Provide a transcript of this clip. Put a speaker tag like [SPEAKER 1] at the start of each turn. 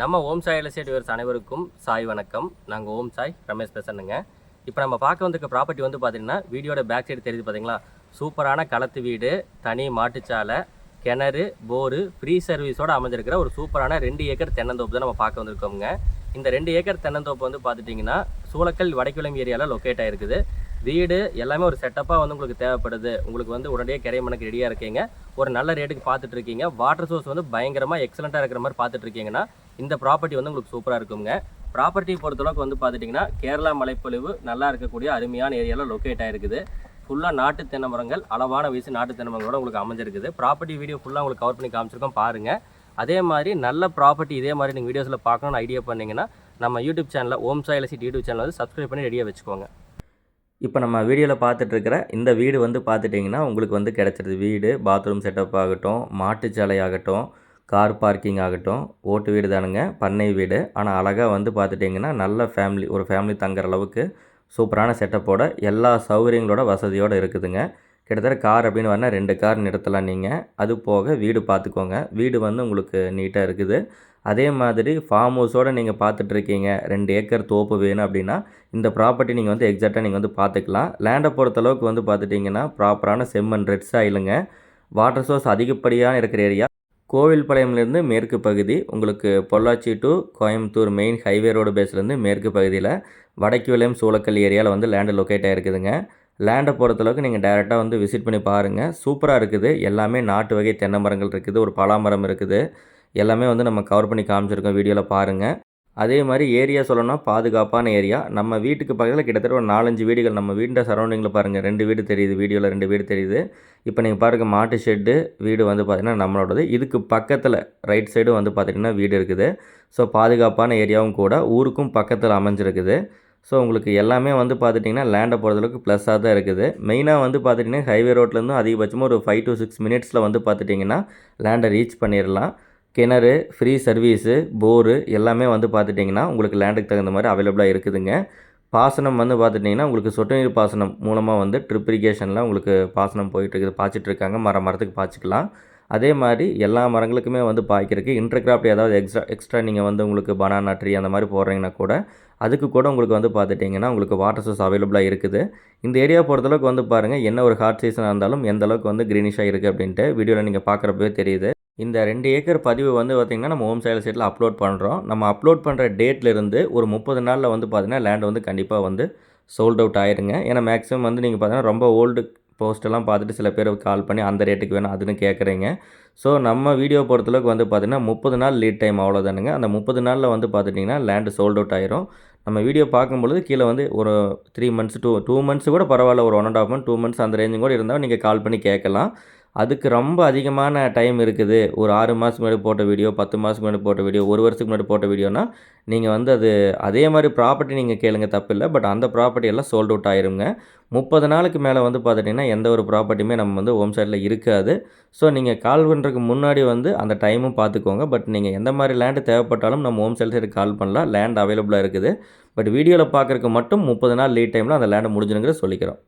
[SPEAKER 1] நம்ம ஓம் சாய் எலசேட் விவர்ஸ் அனைவருக்கும் சாய் வணக்கம். நாங்கள் ஓம் சாய் ரமேஷ் பேசணுங்க இப்போ நம்ம பார்க்க வந்திருக்க ப்ராப்பர்ட்டி வந்து பார்த்தீங்கன்னா வீடியோட பேக் சைடு தெரியுது பார்த்தீங்களா சூப்பரான களத்து வீடு தனி மாட்டுச்சாலை கிணறு போரு ஃப்ரீ சர்வீஸோட அமைஞ்சிருக்கிற ஒரு சூப்பரான ரெண்டு ஏக்கர் தென்னந்தோப்பு தான் நம்ம பார்க்க வந்திருக்கோங்க இந்த ரெண்டு ஏக்கர் தென்னந்தோப்பு வந்து பார்த்துட்டிங்கன்னா சூளக்கல் வடக்கிழங்கு ஏரியாவில் லொக்கேட் ஆகிருக்குது வீடு எல்லாமே ஒரு செட்டப்பாக வந்து உங்களுக்கு தேவைப்படுது. உங்களுக்கு வந்து உடனடியாக கிரைமனுக்கு ரெடியாக இருக்கீங்க. ஒரு நல்ல ரேட்டுக்கு பார்த்துட்டு இருக்கீங்க. வாட்டர் சோர்ஸ் வந்து பயங்கரமாக எக்ஸலண்ட்டாக இருக்கிற மாதிரி பார்த்துட்டு இருக்கீங்கன்னா இந்த ப்ராப்பர்ட்டி வந்து உங்களுக்கு சூப்பராக இருக்குங்க. ப்ராப்பர்ட்டி பொறுத்தளவுக்கு வந்து பார்த்துட்டிங்கன்னா கேரளா மலைப்பொழிவு நல்லா இருக்கக்கூடிய அருமையான ஏரியாவில் லொக்கேட் ஆகிருக்குது ஃபுல்லாக நாட்டு தென்னை மரங்கள் அளவான வயசு நாட்டு தென்னை மரங்களோட உங்களுக்கு அமைஞ்சிருக்குது. ப்ராப்பர்ட்டி வீடியோ ஃபுல்லாக உங்களுக்கு கவர் பண்ணி காமிச்சிருக்கோம் பாருங்கள் அதே மாதிரி நல்ல ப்ராப்பர்ட்டி இதே மாதிரி நீங்கள் வீடியோஸில் பார்க்கணும்னு ஐடியா பண்ணிங்கன்னா நம்ம யூடியூப் சேனலில் ஓம் சாயலசி யூடியூப் சேனல் வந்து சப்ஸ்கிரைப் பண்ணி ரெடியாக வச்சுக்கோங்க. இப்போ நம்ம வீடியோவில் பார்த்துட்ருக்கிற இந்த வீடு வந்து பார்த்துட்டிங்கன்னா உங்களுக்கு வந்து கிடச்சிருது. வீடு பாத்ரூம் செட்டப் ஆகட்டும் மாட்டுச்சாலை ஆகட்டும் கார் பார்க்கிங் ஆகட்டும் ஓட்டு வீடு தானுங்க பண்ணை வீடு. ஆனால் அழகாக வந்து பார்த்துட்டிங்கன்னா நல்ல ஃபேமிலி ஒரு ஃபேமிலி தங்குற அளவுக்கு சூப்பரான செட்டப்போட எல்லா சௌகரியங்களோட வசதியோடு இருக்குதுங்க. கிட்டத்தட்ட கார் அப்படின்னு வரனா ரெண்டு கார் நிறுத்தலாம் நீங்கள் அது போக வீடு பார்த்துக்கோங்க. வீடு வந்து உங்களுக்கு நீட்டாக இருக்குது. அதே மாதிரி ஃபார்ம் ஹவுஸோடு நீங்கள் பார்த்துட்ருக்கீங்க ரெண்டு ஏக்கர் தோப்பு வேணும் அப்படின்னா இந்த ப்ராப்பர்ட்டி நீங்கள் வந்து எக்ஸாக்டாக நீங்கள் வந்து பார்த்துக்கலாம். லேண்டை பொறுத்தளவுக்கு வந்து பார்த்துட்டிங்கன்னா ப்ராப்பரான செம்மண் ரெட் சாயிலுங்க வாட்டர் சோர்ஸ் அதிகப்படியான இருக்கிற ஏரியா கோவில்பாளையம்லேருந்து மேற்கு பகுதி உங்களுக்கு Pollachi to Coimbatore main highway road பேஸ்லேருந்து மேற்கு பகுதியில் வடக்கு விளையம் சூளக்கல் ஏரியாவில் வந்து லேண்டு லொக்கேட் ஆகிருக்குதுங்க லேண்டை பொறுத்தளவுக்கு நீங்கள் டேரெக்டாக வந்து விசிட் பண்ணி பாருங்கள் சூப்பராக இருக்குது. எல்லாமே நாட்டு வகை தென்னை மரங்கள் இருக்குது. ஒரு பலாமரம் இருக்குது. எல்லாமே வந்து நம்ம கவர் பண்ணி காமிச்சிருக்கோம் வீடியோவில் பாருங்கள் அதே மாதிரி ஏரியா சொல்லணும்னா பாதுகாப்பான ஏரியா. நம்ம வீட்டுக்கு பக்கத்தில் கிட்டத்தட்ட ஒரு நாலஞ்சு வீடுகள். நம்ம வீட்டு சரௌண்டிங்கில் பாருங்கள் ரெண்டு வீடு தெரியுது. வீடியோவில் ரெண்டு வீடு தெரியுது. இப்போ நீங்கள் பாருங்கள் மாட்டு ஷெட்டு வீடு வந்து பார்த்திங்கன்னா நம்மளோடது. இதுக்கு பக்கத்தில் ரைட் சைடு வந்து பார்த்திங்கன்னா வீடு இருக்குது. ஸோ பாதுகாப்பான ஏரியாவும் கூட ஊருக்கும் பக்கத்தில் அமைஞ்சிருக்குது. ஸோ உங்களுக்கு எல்லாமே வந்து பார்த்துட்டிங்கன்னா லேண்டை பொறுத்தளவுக்கு ப்ளஸ்ஸாக தான் இருக்குது. மெயினாக வந்து பார்த்துட்டிங்கன்னா ஹைவே ரோட்லேருந்து அதிகபட்சமாக ஒரு ஃபைவ் டு சிக்ஸ் மினிட்ஸில் வந்து பார்த்துட்டிங்கன்னா லேண்டை ரீச் பண்ணிடலாம் கிணறு ஃப்ரீ சர்வீஸு போரு எல்லாமே வந்து பார்த்துட்டிங்கன்னா உங்களுக்கு லேண்டுக்கு தகுந்த மாதிரி அவைலபிளாக இருக்குதுங்க. பாசனம் வந்து பார்த்துட்டிங்கன்னா உங்களுக்கு சொட்டு நீர் பாசனம் மூலமாக வந்து ட்ரிப் இரிகேஷனில் உங்களுக்கு பாசனம் போயிட்டுருக்குது பாய்ச்சிட்ருக்காங்க மரம் மரத்துக்கு பாய்ச்சிக்கலாம். அதே மாதிரி எல்லா மரங்களுக்குமே வந்து பாய்க்கிறதுக்கு இன்டர்கிராஃப்ட் ஏதாவது எக்ஸ்ட்ரா எக்ஸ்ட்ரா நீங்கள் வந்து உங்களுக்கு பனானா ட்ரீ அந்த மாதிரி போடுறீங்கன்னா கூட அதுக்கு கூட உங்களுக்கு வந்து பார்த்துட்டிங்கன்னா உங்களுக்கு வாட்டர் சோர்ஸ் அவைலபிளாக இருக்குது. இந்த ஏரியா பொறுத்தளவுக்கு வந்து பாருங்கள் என்ன ஒரு ஹாட் சீசனாக இருந்தாலும் எந்த அளவுக்கு வந்து க்ரீனிஷாக இருக்குது அப்படின்ட்டு வீடியோவில் நீங்கள் பார்க்குறப்பவே தெரியுது. இந்த ரெண்டு ஏக்கர் பதிவு வந்து பார்த்திங்கன்னா நம்ம ஹோம் சைடில் சைட்டில் அப்லோட் பண்ணுறோம் நம்ம அப்லோட் பண்ணுற டேட்லேருந்து ஒரு முப்பது நாளில் வந்து பார்த்திங்கன்னா லேண்ட் வந்து கண்டிப்பாக வந்து சோல்ட் அவுட் ஆயிருங்க. ஏன்னா மேக்ஸிமம் வந்து நீங்கள் பார்த்தீங்கன்னா ரொம்ப ஓல்டு போஸ்ட்டெல்லாம் பார்த்துட்டு சில பேர் கால் பண்ணி அந்த ரேட்டுக்கு வேணும் அதுன்னு கேட்குறீங்க ஸோ நம்ம வீடியோ பொறுத்தளவுக்கு வந்து பார்த்திங்கன்னா முப்பது நாள் லீட் டைம் அவ்வளோதானுங்க அந்த முப்பது நாளில் வந்து பார்த்துட்டிங்கன்னா லேண்டு சோல்ட் அவுட் ஆயிரும். நம்ம வீடியோ பார்க்கும்பொழுது கீழே வந்து ஒரு three months to two months கூட பரவாயில்ல ஒரு one and half month two months அந்த ரேஞ்சும் கூட இருந்தால் நீங்கள் கால் பண்ணி கேட்கலாம். அதுக்கு ரொம்ப அதிகமான டைம் இருக்குது. ஒரு ஆறு மாதத்துக்கு முன்னாடி போட்ட வீடியோ பத்து மாதத்துக்கு முன்னாடி போட்ட வீடியோ ஒரு வருஷத்துக்கு முன்னாடி போட்ட வீடியோனா நீங்கள் வந்து அது அதே மாதிரி ப்ராப்பர்ட்டி நீங்கள் கேளுங்க தப்பில்லை. பட் அந்த ப்ராப்பர்ட்டி எல்லாம் சோல்ட் அவுட் ஆயிருங்க. முப்பது நாளுக்கு மேலே வந்து பார்த்துட்டிங்கன்னா எந்த ஒரு ப்ராப்பர்ட்டியுமே நம்ம வந்து ஹோம் சைடில் இருக்காது. ஸோ நீங்கள் கால் பண்ணுறதுக்கு முன்னாடி வந்து அந்த டைமும் பார்த்துக்கோங்க பட் நீங்கள் எந்த மாதிரி லேண்டு தேவைப்பட்டாலும் நம்ம ஹோம் சைடு சைடு கால் பண்ணலாம். லேண்ட் அவைலபிளாக இருக்குது. பட் வீடியோவில் பார்க்குறதுக்கு மட்டும் முப்பது நாள் லீட் டைமில் அந்த லேண்டை முடிஞ்சுனுங்கிற சொல்லிக்கிறோம்.